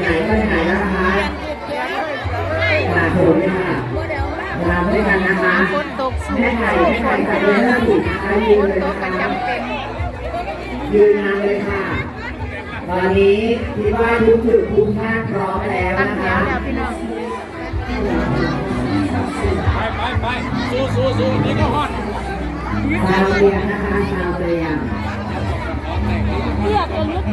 ไหนๆก็ไหนๆแล้วนะคะมาโชว์เลยค่ะมาด้วยกันนะคะแม่ไก่แม่ไก่ใส่เสื้อสีนะคะยืนเลยตนะคะยืนนานเลยค่ะ ตอนนี้คิดว่าทุกจุดทุกภาคพร้อมแล้วนะคะไปไปไปสู้สู้สู้นี่ก็ฮอดชาวเรียนนะคะชาวเรียนเลือกกันลึก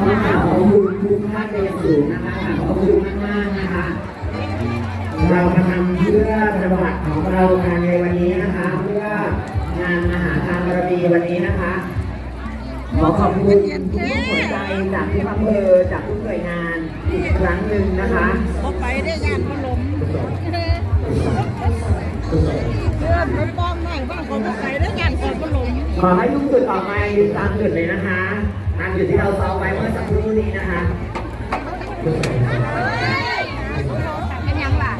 ขอขอบคุณทุกท่านเป็นอย่างสูงนะคะขอบคุณมากๆนะคะ เรามาทำเพื่อประวัติของเรางานในวันนี้นะคะ เพื่องานมหาทานบารมีวันนี้นะคะ ขอขอบคุณทุกหัวใจจากทุกอำเภอจากทุกหน่วยงานอีกครั้งหนึ่งนะคะเขาไปได้งานพัดลมเลื่อนไปป้องหน่อยบ้างเขาไปได้งานก่อนพัดลมขอให้ทุกจุดออกมายืนตามจุดเลยนะคะ ตามจุดที่เราซ้อมไว้เมื่อสักครู่นี้นะคะเป็นยังล่ะ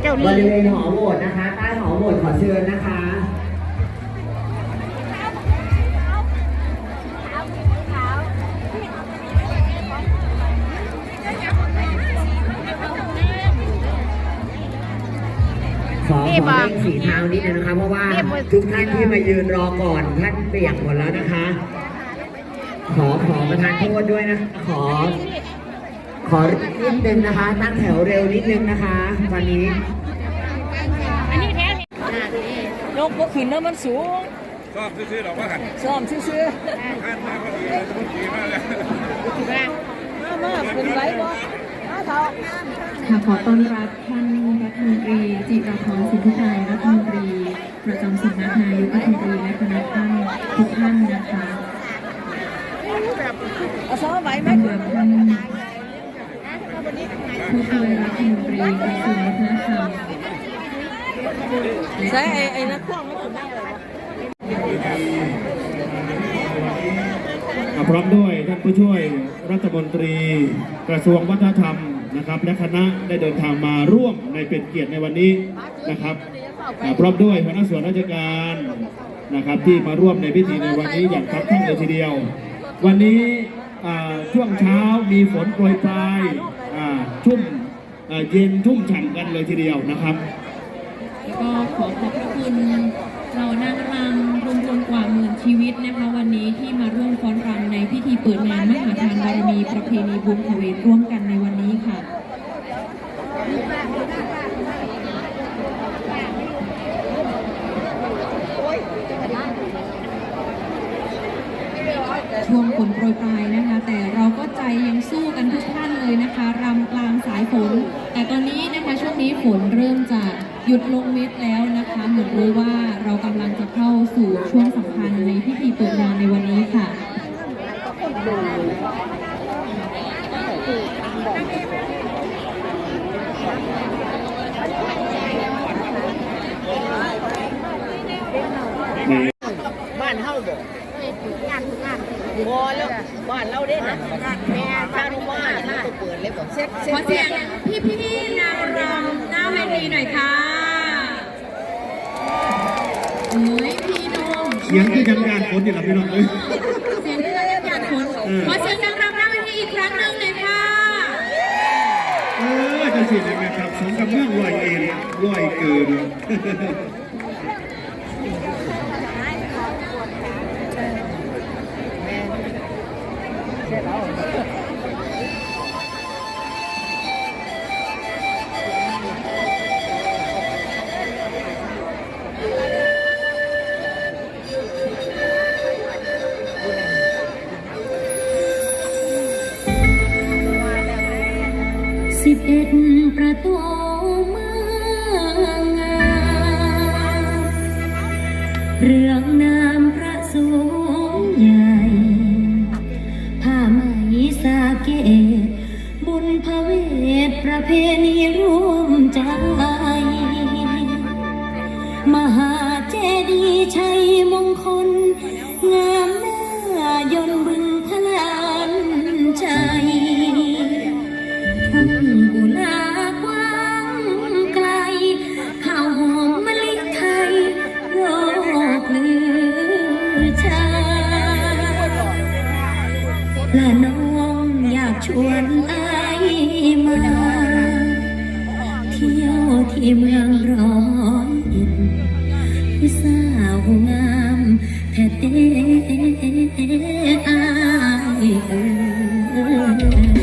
เจ้าบลีริเวณหอโหวตนะคะ ใต้หอโหวตขอเชิญนะคะ ขอขอเร่งสีเท้านิดนึงนะคะ เพราะว่าทุกท่านที่มายืนรอก่อนท่านเปียกหมดแล้วนะคะ ขอขอประทานโทษด้วยนะ ขอ ขอนิดนึงนะคะ ตั้งแถวเร็วนิดนึงนะคะ วันนี้อันนี้แท้ลงพวกขึ้นแล้วมันสูงชอบซื้อๆดอกว่าหันซ้อมซื่อขั้นมาพอดีเลยทุกทีมากเลยๆมามาขึ้นไว้บ่มาเถอะ ค่ะขอต้อนรับท่านรัฐมนตรีจิราพรสินทุไทยรัฐมนตรี ประจำสำนักนายกรัฐมนตรีและคณะท่านทุกท่านนะคะเอาซ้อมไว้ไหมต้อนรับท่านผู้ช่วยรัฐมนตรีกระทรวงวัฒนธรรมใช่ไอ้ไอ้นักข่วงมันขึ้นได้เลย อ่าพ ร้อมด้วยท่านผู้ช่วยรัฐมนตรี กระทรวงวัฒนธรรมนะครับและคณะได้เดินทางมาร่วมในเป็นเกียรติในวันนี้นะครับพร้อมด้วยหัวหน้าส่วนราชการนะครับที่มาร่วมในพิธีในวันนี้อย่างครับท่านเลยทีเดียว วันนี้ช่วงเช้ามีฝนโปรยปลายชุ่มเย็นชุ่มฉ่ำกันเลยทีเดียวนะครับ ก็ขอขอบพระคุณเรานางรำ รวมๆกว่าหมื่นชีวิตนะคะวันนี้ที่มาร่วมฟ้อนรำในพิธีเปิดงานมหาทานบารมีประเพณีบุญเวทร่วมกันในวันนี้ค่ะช่วงฝนโปรยปลายนะคะ แต่เราก็ใจยังสู้กันทุกท่านเลยนะคะรำกลางสายฝน แต่ตอนนี้นะคะช่วงนี้ฝนเริ่มจะ หยุดลงเม็ดแล้วนะคะเหมือนรู้ว่าเรากำลังจะเข้าสู่ช่วงสำคัญในพิธีเปิดงานในวันนี้ค่ะบ้านเฮาบ่งานงานบ่แล้วบ้านเราเด้น่ะแม่ชานุมาน่ะเปิดเลยบ่เซ็ตเซ็ ขอ ต เสียงพี่พี่ๆนางรำหน้าเวทีหน่อยค่ะโอ้ยพี่น้อง เสียงที่ยังงานฝนอยู่หลับพี่น้องเลยเสียงที่เราจะจัดคนขอเสียงนางรำหน้าเวทีอีกครั้งหนึ่งเลยค่ะเออจะสิยังไงครับสมกับเรื่องลอยเองลอยเกิน สิบเอ็ดประตูเมืองงามเรื่องนามพระสูงใหญ่ ผ้าไหมสาเกตบุญพระเวทประเพณีร่วมใจ มหาเจดีย์ชัยมงคล งามหน้ายนบึงพลานใจ น้องอยากชวนไอ้มา เที่ยวที่เมืองร้อยผู้สาวงามแท้เต้ออ